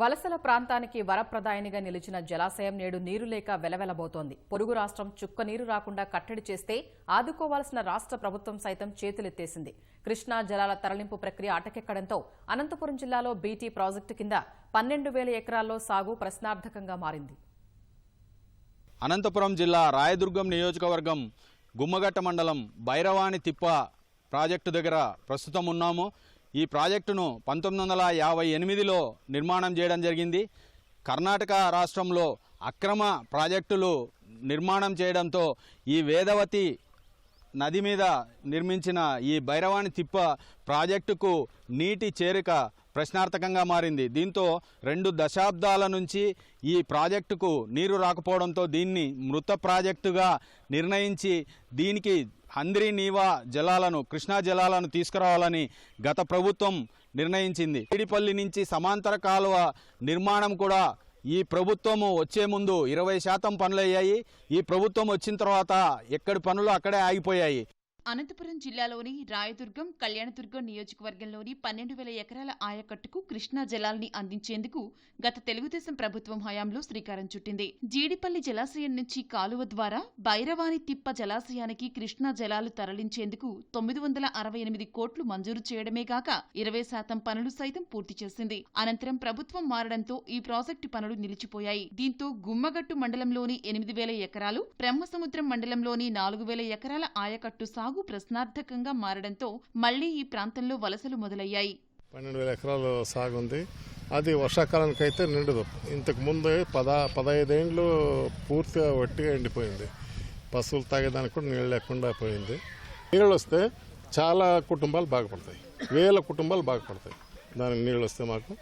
వలసల ప్రాంతానికి వరప్రదాయనిగా నిలిచిన జలాశయం నేడు నీరు లేక వెలవెలబోతోంది. పొరుగు రాష్ట్రం చుక్క నీరు రాకుండా కట్టడి చేస్తే ఆదుకోవాల్సిన రాష్ట్ర ప్రభుత్వం సైతం చేతులెత్తేసింది. కృష్ణా జలాల తరలింపు ప్రక్రియ అటకెక్కడంతో అనంతపురం జిల్లాలో బీటీ ప్రాజెక్టు కింద పన్నెండు వేల ఎకరాల్లో సాగు ప్రశ్నార్థకంగా మారింది. అనంతపురం జిల్లా రాయదుర్గం నియోజకవర్గం గుమ్మగట్ట మండలం భైరవాణి తిప్ప ప్రాజెక్టు దగ్గర ప్రస్తుతం ఉన్నాము. ఈ ప్రాజెక్టును పంతొమ్మిది వందల యాభై ఎనిమిదిలో నిర్మాణం చేయడం జరిగింది. కర్ణాటక రాష్ట్రంలో అక్రమ ప్రాజెక్టులు నిర్మాణం చేయడంతో ఈ వేదవతి నది మీద నిర్మించిన ఈ భైరవాణి తిప్ప ప్రాజెక్టుకు నీటి చేరిక ప్రశ్నార్థకంగా మారింది. దీంతో రెండు దశాబ్దాల నుంచి ఈ ప్రాజెక్టుకు నీరు రాకపోవడంతో దీన్ని మృత ప్రాజెక్టుగా నిర్ణయించి దీనికి హంద్రి నీవా జలాలను కృష్ణా జలాలను తీసుకురావాలని గత ప్రభుత్వం నిర్ణయించింది. పిడిపల్లి నుంచి సమాంతర కాలువ నిర్మాణం కూడా ఈ ప్రభుత్వము వచ్చే ముందు ఇరవై శాతం పనులయ్యాయి. ఈ ప్రభుత్వం వచ్చిన తర్వాత ఎక్కడి పనులు అక్కడే ఆగిపోయాయి. అనంతపురం జిల్లాలోని రాయదుర్గం కళ్యాణదుర్గం నియోజకవర్గంలోని పన్నెండు వేల ఎకరాల ఆయకట్టుకు కృష్ణా జలాల్ని అందించేందుకు గత తెలుగుదేశం ప్రభుత్వం హయాంలో శ్రీకారం చుట్టింది. జీడిపల్లి జలాశయం నుంచి కాలువ ద్వారా భైరవాని తిప్ప జలాశయానికి కృష్ణా జలాలు తరలించేందుకు తొమ్మిది వందల అరవై ఎనిమిది కోట్లు మంజూరు చేయడమే కాక ఇరవై శాతం పనులు సైతం పూర్తి చేసింది. అనంతరం ప్రభుత్వం మారడంతో ఈ ప్రాజెక్టు పనులు నిలిచిపోయాయి. దీంతో గుమ్మగట్టు మండలంలోని ఎనిమిది వేల ఎకరాలు బ్రహ్మసముద్రం మండలంలోని నాలుగు వేల ఎకరాల ఆయకట్టు సాగు ప్రశ్నార్థకంగా మారడంతో మళ్ళీ ఈ ప్రాంతంలో వలసలు మొదలయ్యాయి. పన్నెండు వేల ఎకరాలు సాగు ఉంది. అది వర్షాకాలానికి అయితే నిండదు. ఇంతకు ముందు పద పదహైదేండ్లు పూర్తిగా వట్టిగా ఎండిపోయింది. పశువులు తాగేదానికి కూడా నీళ్ళు లేకుండా పోయింది. నీళ్ళు వస్తే చాలా కుటుంబాలు బాగుపడతాయి. వేల కుటుంబాలు బాగుపడతాయి. దానికి నీళ్ళు వస్తే మాకు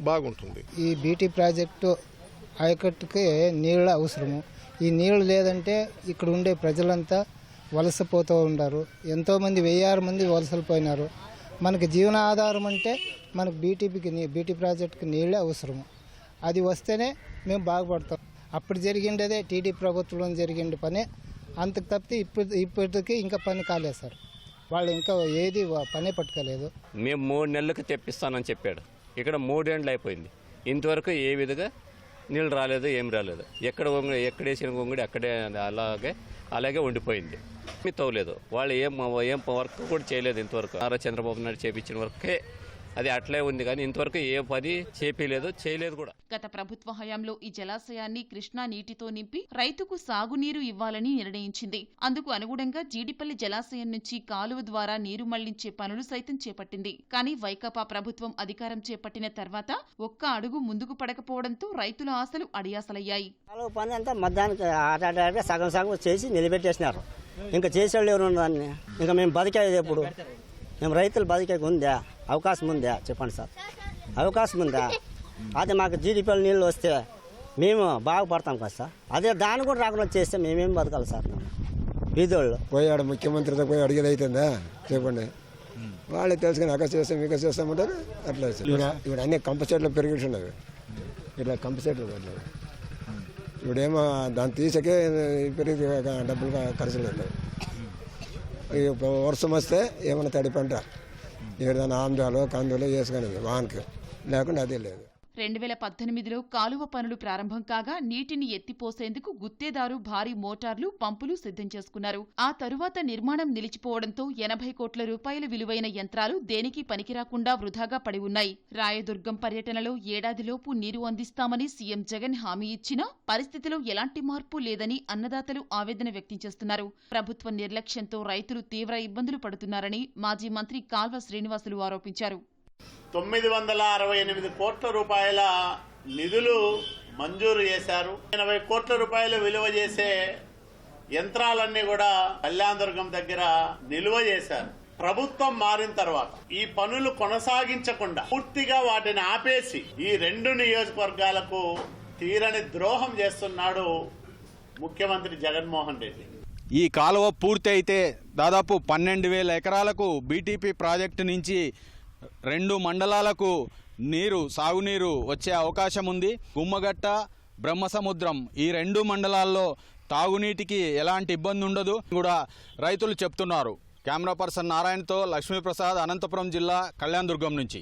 బాగుంటుంది. ఈ బీటీ ప్రాజెక్టు ఆయకట్టుకి నీళ్ళ అవసరము. ఈ నీళ్ళు లేదంటే ఇక్కడ ఉండే ప్రజలంతా వలసపోతూ ఉన్నారు ఎంతోమంది వెయ్యారు మంది వలసలు పోయినారు మనకి జీవన ఆధారం అంటే మనకు బీటీపీకి నీ బీటీ ప్రాజెక్టుకి నీళ్ళే అవసరము. అది వస్తేనే మేము బాగుపడతాం. అప్పుడు జరిగిండేదే టీడీ ప్రభుత్వంలో జరిగిండే పని. అంతకు తప్పితే ఇప్పుడు ఇప్పటికీ ఇంకా పని కాలేదు సార్. వాళ్ళు ఇంకా ఏది పనే పట్టుకోలేదు. మేము మూడు నెలలకు తెప్పిస్తానని చెప్పాడు. ఇక్కడ మూడేండ్లు అయిపోయింది. ఇంతవరకు ఏ విధంగా నీళ్ళు రాలేదు ఏం రాలేదు. ఎక్కడ ఎక్కడేసిన ఎక్కడ వేసిన గొంగుడి అక్కడే అలాగే అలాగే ఉండిపోయింది. తవ్వలేదు వాళ్ళు ఏం ఏం వర్క్ కూడా చేయలేదు ఇంతవరకు. నారా చంద్రబాబు నాయుడు చేపించిన వర్కే అది అట్లే ఉంది కానీ ఇంతవరకు ఏ పని చేపించలేదు చేయలేదు కూడా. గత ప్రభుత్వ హయాంలో ఈ జలాశయాన్ని కృష్ణా నీటితో నింపి రైతుకు సాగునీరు ఇవ్వాలని నిర్ణయించింది. అందుకు అనుగుణంగా జీడిపల్లి జలాశయం నుంచి కాలువ ద్వారా నీరు మళ్ళించే పనులు సైతం చేపట్టింది. కానీ వైకాపా ప్రభుత్వం అధికారం చేపట్టిన తర్వాత ఒక్క అడుగు ముందుకు పడకపోవడంతో రైతుల ఆశలు అడియాసలయ్యాయి. పని అంతా సగం సగం చేసి నిలబెట్టేసినారు. ఇంకా చేసేవాళ్ళు ఎవరు దాన్ని? ఇంకా మేము బతికేది ఎప్పుడు? మేము రైతులు బతికేకి ఉందా అవకాశం ఉందా? చెప్పండి సార్. అవకాశం ఉందా? అదే మాకు జీడిపల్లి నీళ్ళు వస్తే మేము బాగుపడతాం కదా సార్. అదే దాన్ని కూడా రాకుండా చేస్తే మేమేం బతకాలి సార్? బీదోళ్ళు. పోయి ఆడ ముఖ్యమంత్రితో పోయి అడిగేది అవుతుందా చెప్పండి. వాళ్ళే తెలుసుకుని అక్కడ చేస్తాం ఇక్కడ చేస్తామంటారు అట్లా ఇప్పుడు ఇప్పుడు అన్ని కంప చెట్లు పెరిగిట్టున్నవి ఇట్లా కంప చెట్లు పెట్టలేదు ఇప్పుడేమో దాన్ని తీసకే పెరిగి డబ్బులు ఖర్చులు ఇక వర్షం వస్తే ఏమైనా తడి పంట ఏదైనా ఆంధ్రాలో కందులు వేసుకొని వానకి. లేకుండా అదే లేదు. రెండు వేల పద్దెనిమిదిలో కాలువ పనులు ప్రారంభం కాగా నీటిని ఎత్తిపోసేందుకు గుత్తేదారు భారీ మోటార్లు పంపులు సిద్ధం చేసుకున్నారు. ఆ తరువాత నిర్మాణం నిలిచిపోవడంతో ఎనభై కోట్ల రూపాయల విలువైన యంత్రాలు దేనికి పనికిరాకుండా వృధాగా పడి ఉన్నాయి. రాయదుర్గం పర్యటనలో ఏడాదిలోపు నీరు అందిస్తామని సీఎం జగన్ హామీ ఇచ్చినా పరిస్థితిలో ఎలాంటి మార్పు లేదని అన్నదాతలు ఆవేదన వ్యక్తం చేస్తున్నారు. ప్రభుత్వ నిర్లక్ష్యంతో రైతులు తీవ్ర ఇబ్బందులు పడుతున్నారని మాజీ మంత్రి కాల్వ శ్రీనివాసులు ఆరోపించారు. తొమ్మిది వందల అరవై ఎనిమిది కోట్ల రూపాయల నిధులు మంజూరు చేశారు. ఎనభై కోట్ల రూపాయలు విలువ చేసే యంత్రాలన్నీ కూడా కళ్యాణదుర్గం దగ్గర నిలువ చేశారు. ప్రభుత్వం మారిన తర్వాత ఈ పనులు కొనసాగించకుండా పూర్తిగా వాటిని ఆపేసి ఈ రెండు నియోజకవర్గాలకు తీరని ద్రోహం చేస్తున్నాడు ముఖ్యమంత్రి జగన్మోహన్ రెడ్డి. ఈ కాలువ పూర్తి అయితే దాదాపు పన్నెండు వేల ఎకరాలకు బీటీపీ ప్రాజెక్టు నుంచి రెండు మండలాలకు నీరు సాగునీరు వచ్చే అవకాశం ఉంది. గుమ్మగట్ట బ్రహ్మసముద్రం ఈ రెండు మండలాల్లో తాగునీటికి ఎలాంటి ఇబ్బంది ఉండదు కూడా రైతులు చెప్తున్నారు. కెమెరా పర్సన్ నారాయణతో లక్ష్మీప్రసాద్ అనంతపురం జిల్లా కళ్యాణదుర్గం నుంచి.